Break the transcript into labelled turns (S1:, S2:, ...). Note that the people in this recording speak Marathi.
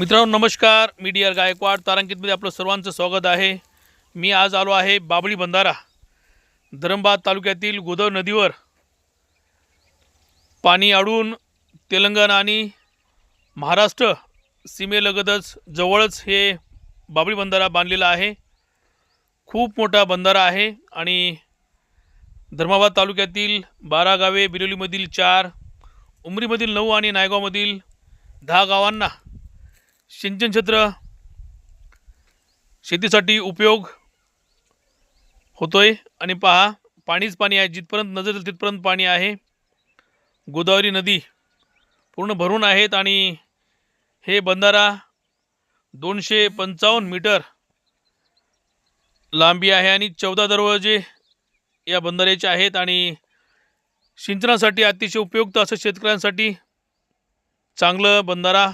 S1: मित्रांनो नमस्कार. मी डी आर गायकवाड. तारांकितमध्ये आपलं सर्वांचं स्वागत आहे. मी आज आलो आहे बाबळी बंधारा धरमबाद तालुक्यातील गोदाव नदीवर. पाणी अडून तेलंगणा आणि महाराष्ट्र सीमेलगतच जवळच हे बाबळी बंधारा बांधलेला आहे. खूप मोठा बंधारा आहे आणि धर्माबाद तालुक्यातील बारा गावे बिलोलीमधील चार उमरीमधील नऊ आणि नायगावमधील दहा गावांना सिंचन क्षेत्र शेतीसाठी उपयोग होतोय. आणि पहा पाणीच पाणी आहे. जिथपर्यंत नजर येईल तिथपर्यंत पाणी आहे. गोदावरी नदी पूर्ण भरून आहेत आणि हे बंधारा दोनशे पंचावन्न मीटर लांबी आहे आणि चौदा दरवाजे या बंधाऱ्याचे आहेत आणि सिंचनासाठी अतिशय उपयुक्त असं शेतकऱ्यांसाठी चांगलं बंधारा